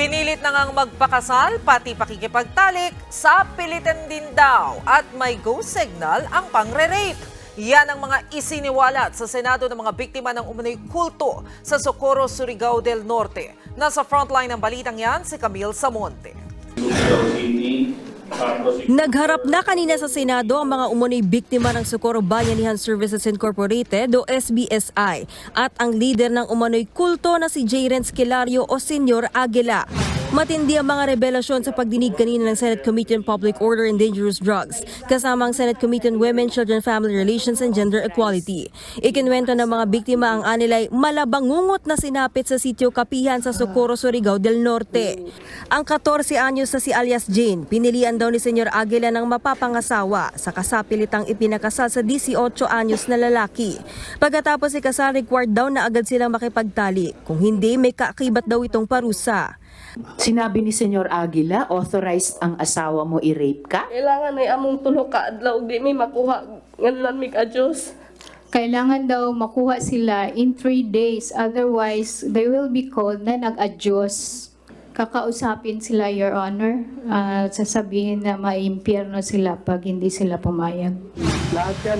Pinilit na ngang magpakasal pati pakikipagtalik sa pilitan din daw at may go signal ang pangre-rape. Yan ang mga isiniwalat sa Senado ng mga biktima ng umano'y kulto sa Socorro, Surigao del Norte. Nasa frontline ng balitang yan si Camille Samonte. Nagharap na kanina sa Senado ang mga umunoy biktima ng Socorro Bayanihan Services Incorporated o SBSI at ang leader ng umano'y kulto na si J. Renz Kilario o Senyor Aguila. Matindi ang mga revelasyon sa pagdinig kanina ng Senate Committee on Public Order and Dangerous Drugs kasama ang Senate Committee on Women, Children, Family Relations and Gender Equality. Ikinwento ng mga biktima ang anilay malabangungot na sinapit sa sitio Kapihan sa Socorro, Surigao del Norte. Ang 14 anyos na si alias Jane, pinilian daw ni Senyor Aguila ng mapapangasawa sa kasapilitang ipinakasal sa 18 anyos na lalaki. Pagkatapos ikasal, required daw na agad silang makipagtali. Kung hindi, may kaakibat daw itong parusa. Sinabi ni Senyor Aguila, authorized ang asawa mo i-rape ka? Kailangan ay among tulo ka adlaw di may makuha nganlan mig adjust. Kailangan daw makuha sila in three days. Otherwise, they will be called na nag-adjust. Kakausapin sila, Your Honor. Ah, sasabihin na maimpyerno sila pag hindi sila pumayag.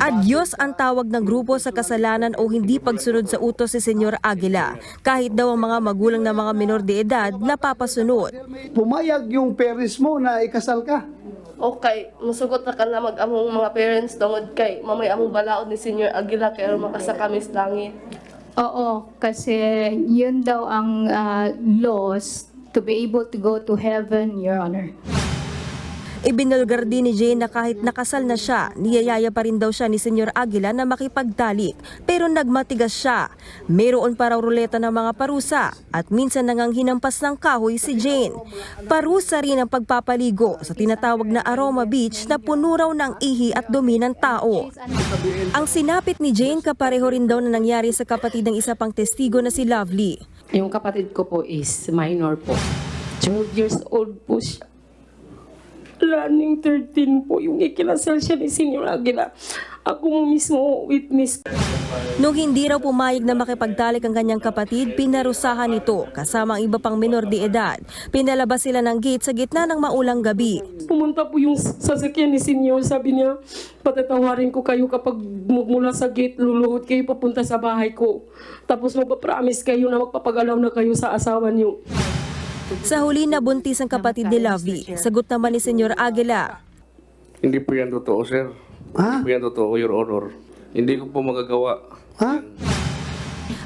Adyos ang tawag ng grupo sa kasalanan o hindi pagsunod sa utos si Senyor Aguila. Kahit daw ang mga magulang ng mga minor de edad napapasunod. pumayag yung parents mo na ikasal ka. Okay, musugot na ka na mag among mga parents tungod kay mamay among balaod ni Senior Aguila kay aron makasakami sa langit. Oo, kasi yun daw ang ah, laws to be able to go to heaven, Your Honor. Ibinulgar din ni Jane na kahit nakasal na siya, niyayaya pa rin daw siya ni Senyor Aguila na makipagtalik. Pero nagmatigas siya. Mayroon pa raw ruleta ng mga parusa at minsan nangang hinampas ng kahoy si Jane. Parusa rin ang pagpapaligo sa tinatawag na Aroma Beach na puno raw ng ihi at dumi ng tao. Ang sinapit ni Jane kapareho rin daw na nangyari sa kapatid ng isa pang testigo na si Lovely. Yung kapatid ko po is minor po. 12 years old po siya. Running 13 po yung ikinasal siya ni Senior Aguila. Ako mo mismo witness. Nung hindi raw pumayag na makipagtalik ang kanyang kapatid, pinarusahan ito kasama ang iba pang minor de edad. Pinalabas sila ng gate sa gitna ng maulang gabi. Pumunta po yung sasakyan ni Senior. Sabi niya, patatawarin ko kayo kapag mu- mula sa gate, luluhod kayo papunta sa bahay ko. Tapos magpapromise kayo na magpapagalaw na kayo sa asawa niyo. Sa huli na buntis ang kapatid ni Lovey. Sagot naman ni Senyor Aguila. Hindi po yan totoo, sir. Ha? Hindi po yan totoo, Your Honor. Hindi ko po magagawa. Ha?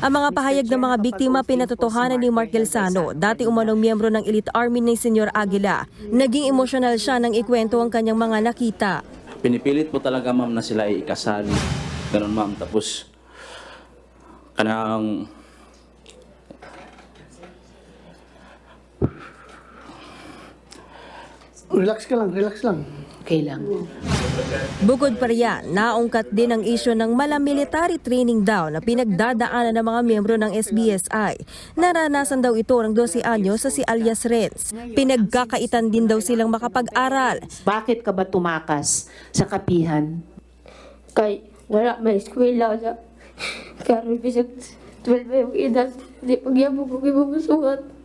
Ang mga pahayag ng mga biktima pinatotohanan ni Mark Gelzano, dati umanong miyembro ng elite army ni Senyor Aguila. Naging emosyonal siya nang ikwento ang kanyang mga nakita. Pinipilit po talaga ma'am na sila ay ikasal. Ganun ma'am. Tapos, kanang Relax ka lang, relax lang. Okay lang. Bukod pa riyan, naungkat din ang isyo ng malamilitary training daw na pinagdadaanan ng mga miyembro ng SBSI. Naranasan daw ito ng 12 anyo sa si alias Renz. Pinagkakaitan din daw silang makapag-aral. Bakit ka ba tumakas sa kapihan? Kay wala may eskwela sa karon bisag 12 yung edad di pagyabog ko gibubusuhat.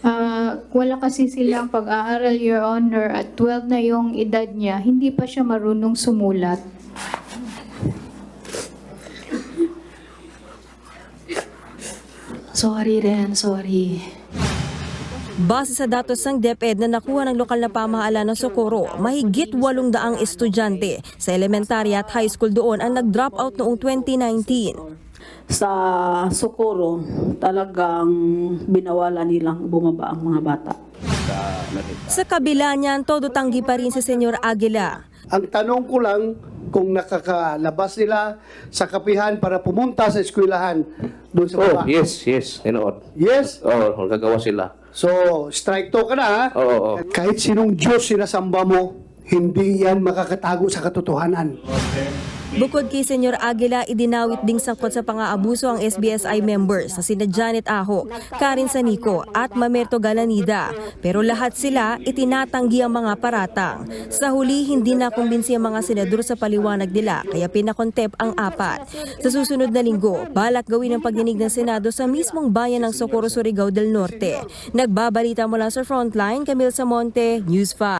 Ah, wala kasi silang pag-aaral, Your Honor, at 12 na yung edad niya, hindi pa siya marunong sumulat. Sorry rin, sorry. Base sa datos ng DepEd na nakuha ng lokal na pamahalaan ng Socorro, mahigit 800 estudyante sa elementary at high school doon ang nag-drop out noong 2019. Sa Socorro, talagang binawala nilang bumaba ang mga bata. Sa kabila niyan, todo tanggi pa rin si Senyor Aguila. Ang tanong ko lang kung nakakalabas nila sa kapihan para pumunta sa eskwelahan doon sa Oh, baba. yes, yes. Tinood. Yes? Oo, oh, gagawa sila. So, strike to ka na ha? Oo, oo. Kahit sinong Diyos sinasamba mo, hindi yan makakatago sa katotohanan. Bukod kay Senyor Aguila, idinawit ding sangkot sa pang-aabuso ang SBSI members na sina Janet Aho, Karin Sanico at Mamerto Galanida. Pero lahat sila itinatanggi ang mga paratang. Sa huli, hindi na kumbinsi ang mga senador sa paliwanag nila kaya pinakontep ang apat. Sa susunod na linggo, balak gawin ang pagdinig ng Senado sa mismong bayan ng Socorro, Surigao del Norte. Nagbabalita mula sa Frontline, Camille Samonte, News 5.